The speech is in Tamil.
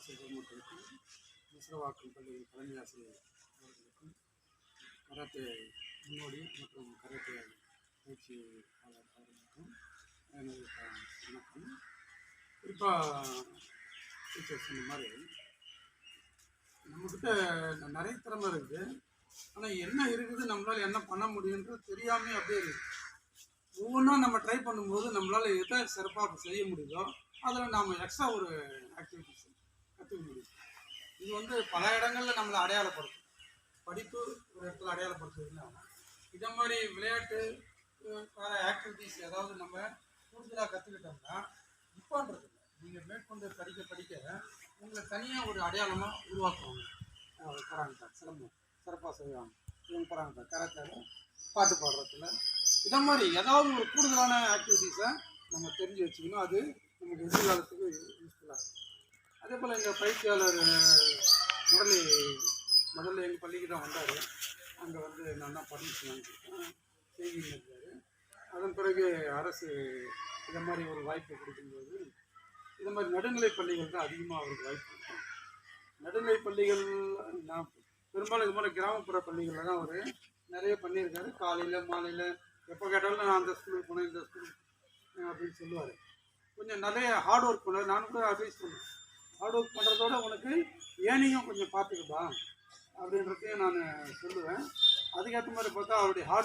ஆசிரியர் மிஸ்ரவாக்கம் பள்ளி தலைமை ஆசிரியர் அவர்களுக்கும் கராத்தே முன்னோடி மற்றும் கராத்தே பயிற்சியாளர் அவர்களுக்கும் எனது வணக்கம் குறிப்பாக டீச்சர் சொன்ன மாதிரி நம்மக்கிட்ட நிறைய திறமை இருக்குது ஆனால் என்ன இருக்குது நம்மளால் என்ன பண்ண முடியுன்றது தெரியாமல் அப்படியே இருக்குது ஒவ்வொன்றா நம்ம ட்ரை பண்ணும்போது நம்மளால் எதை சிறப்பாக செய்ய முடியுதோ அதில் நாம் எக்ஸ்ட்ரா ஒரு ஆக்டிவிட்டிஸ் கற்றுக்க இது வந்து பல இடங்களில் நம்மளை அடையாளப்படுத்தும். படிப்பு ஒரு இடத்துல அடையாளப்படுத்துதுன்னா இதை மாதிரி விளையாட்டு வேறு ஆக்டிவிட்டீஸ் ஏதாவது நம்ம கூடுதலாக கற்றுக்கிட்டோம்னா இப்போன்றது இல்லை. நீங்கள் மேற்கொண்டு படிக்க படிக்க உங்களை தனியாக ஒரு அடையாளமாக உருவாக்குவாங்க. அஹ், கராங்கா சிலம்பம் சிறப்பாக செய்வாங்க. இவங்க கராங்கா கரெக்டாக பாட்டு பாடுறதுல. இதை மாதிரி ஏதாவது ஒரு கூடுதலான ஆக்டிவிட்டீஸை நம்ம தெரிஞ்சு வச்சுக்கணும். அது நமக்கு எதிர்காலத்தில் இருக்கும் அதே போல் எங்கள் பயிற்சியாளர் முரளி முதல்ல எங்கள் பள்ளிக்கு தான் வந்தார். அங்கே வந்து நான் தான் பர்மிஷன் வாங்கியிருக்கேன் செய்தியில் இருந்தார். அதன் பிறகு அரசு இதை மாதிரி ஒரு வாய்ப்பு கொடுக்கும்போது இந்த மாதிரி நடுநிலை பள்ளிகள் தான் அதிகமாக அவருக்கு வாய்ப்பு கொடுக்கும் நடுநிலை பள்ளிகள் நான் பெரும்பாலும் இது மாதிரி கிராமப்புற பள்ளிகளில் தான் அவர் நிறைய பண்ணியிருக்காரு. காலையில் மாலையில் எப்போ கேட்டாலும் நான் அந்த ஸ்கூலுக்கு போனேன் இந்த ஸ்கூலுக்கு அப்படின்னு சொல்லுவார். கொஞ்சம் நிறைய ஹார்ட் ஒர்க் பண்ணார் நானும் கூட அட்வைஸ் பண்ணேன் ஹார்ட் ஒர்க் பண்ணுறதோட உனக்கு ஏனையும் கொஞ்சம் பார்த்துக்கப்பா அப்படின்றதையும் நான் சொல்லுவேன். அதுக்கேற்ற மாதிரி பார்த்தா அவருடைய ஹார்ட்